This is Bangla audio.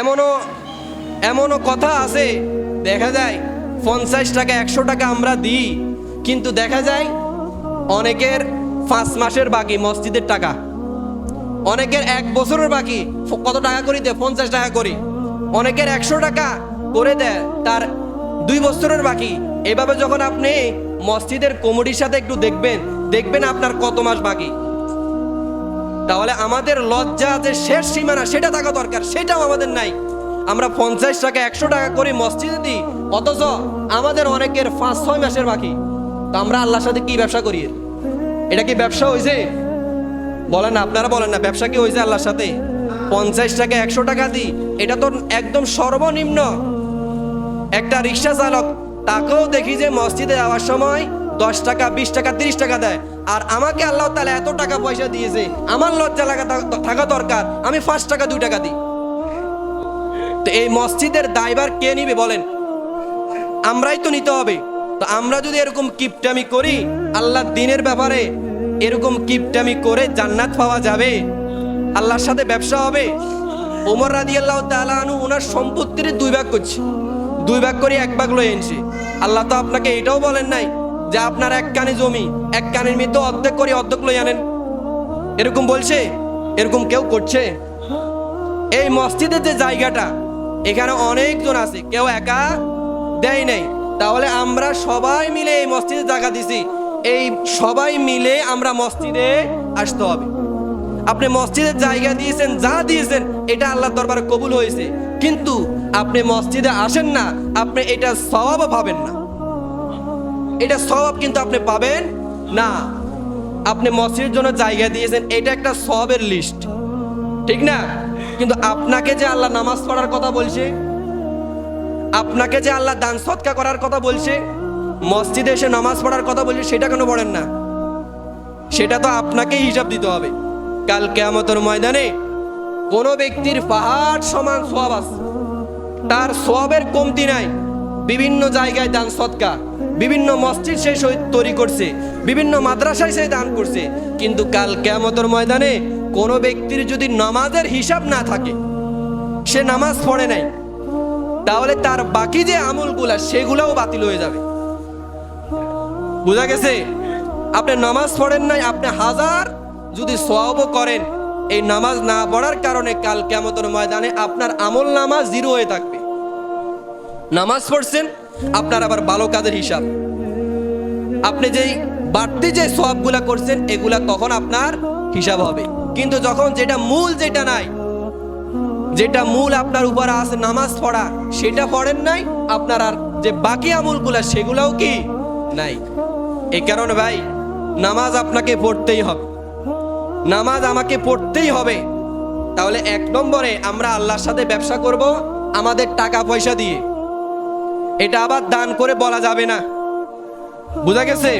এমনও এমনও কথা আছে। দেখা যায়, পঞ্চাশ টাকা, একশো টাকা আমরা দিই, কিন্তু দেখা যায়, অনেকের পাঁচ মাসের বাকি মসজিদের টাকা। অনেকের এক বছরের বাকি, কত টাকা করি দেয়? পঞ্চাশ টাকা করি। অনেকের একশো টাকা করে দেয়, তার দুই বছরের বাকি। এভাবে যখন আপনি মসজিদের কমিটির সাথে একটু দেখবেন দেখবেন আপনার কত মাস বাকি। তাহলে আমাদের লজ্জা যে শেষ সীমানা, সেটা থাকা দরকার, সেটাও আমাদের নাই। আমরা পঞ্চাশ টাকা, একশো টাকা করে মসজিদে দিই অথচ আমাদের অনেকের পাঁচ, ছয় মাসের বাকি। তো আমরা আল্লাহর সাথে কি ব্যবসা করি? এটা কি ব্যবসা হয়েছে বলেন না, আপনারা বলেন না, ব্যবসা কি হয়েছে আল্লাহর সাথে? পঞ্চাশ টাকা, একশো টাকা দিই এটা তো একদম সর্বনিম্ন। একটা রিক্সা চালক, তাকেও দেখি যে মসজিদে যাওয়ার সময় দশ টাকা, বিশ টাকা, তিরিশ টাকা দেয়। আর আমাকে আল্লাহ তালা এত টাকা পয়সা দিয়েছে, আমার লজ্জা লাগা থাকা দরকার, আমি পাঁচ টাকা, দুই টাকা দিই। তো এই মসজিদের দায়ভার কে নিবে বলেন? আমরাই তো নিতে হবে। তো আমরা যদি এরকম কিপটামি করি আল্লাহ দিনের ব্যাপারে এরকম কিপটামি করে জান্নাত পাওয়া যাবে, আল্লাহর সাথে ব্যবসা হবে। ওমর রাদি আল্লাহ তালু ওনার সম্পত্তির দুই ভাগ করছে। দুই ভাগ করে এক ভাগ লয়ে এনেছে। আল্লাহ তো আপনাকে এটাও বলেন নাই যে আপনার এক কানে জমি, এক কানের মধ্যে অর্ধেক করে অর্ধেক লই আনেন। এরকম বলছে, এরকম কেউ করছে? এই মসজিদের যে জায়গাটা, এখানে অনেকজন আছে, কেউ একা দেয় নাই। তাহলে আমরা সবাই মিলে এই মসজিদে জায়গা দিছি। এই সবাই মিলে আমরা মসজিদে আসতে হবে। আপনি মসজিদের জায়গা দিয়েছেন, যা দিয়েছেন, এটা আল্লাহ দরবারে কবুল হয়েছে। কিন্তু আপনি মসজিদে আসেন না, আপনি এটা সওয়াব পাবেন না। এটা সওয়াব কিন্তু আপনি পাবেন? না। আপনি মসজিদের জন্য জায়গা দিয়েছেন, এটা একটা সবের লিস্ট ঠিক না? কিন্তু আপনাকে যে আল্লাহ নামাজ পড়ার কথা বলছে, আপনাকে যে আল্লাহ দান সৎকা করার কথা বলছে, মসজিদে এসে নামাজ পড়ার কথা বলছে, সেটা কেন পড়েন না? সেটা তো আপনাকেই হিসাব দিতে হবে। কাল কেয়ামতের ময়দানে কোনো ব্যক্তির পাহাড় সমান সোয়াব আছে। তার সোয়াবের কমতি নাই। বিভিন্ন জায়গায় দান সৎকা বিভিন্ন মসজিদ সে শহীদ তৈরি করছে, বিভিন্ন মাদ্রাসায় সে দান করছে। কিন্তু কাল কেয়ামতের ময়দানে কোনো ব্যক্তির যদি নামাজের হিসাব না থাকে, সে নামাজ পড়ে নাই, তাহলে তার বাকি যে আমলগুলা, সেগুলাও বাতিল হয়ে যাবে। বোঝা গেছে? আপনি নামাজ পড়েন নাই, আপনি হাজার যদি সোয়াবও করেন, এই নামাজ না পড়ার কারণে কাল কেমতর ময়দানে আপনার আমল নামাজ জিরো হয়ে থাকবে। নামাজ পড়ছেন, আপনার আবার ভালো কাজের হিসাব। আপনি যেই বাড়তি যে সবগুলা করছেন, এগুলা তখন আপনার হিসাব হবে। কিন্তু যখন যেটা মূল যেটা নাই, যেটা মূল আপনার উপর আছে নামাজ পড়া, সেটা পড়েন নাই, আপনার আর যে বাকি আমলগুলা, সেগুলাও কি নাই। এই কারণে ভাই, নামাজ আপনাকে পড়তেই হবে। নামাজ আমাকে পড়তেই হবে। তাহলে এক নম্বরে আমরা আল্লাহর সাথে ব্যবসা করব, আমাদের টাকা পয়সা দিয়ে। এটা আবার দান করে বলা যাবে না। বোঝা গেছে?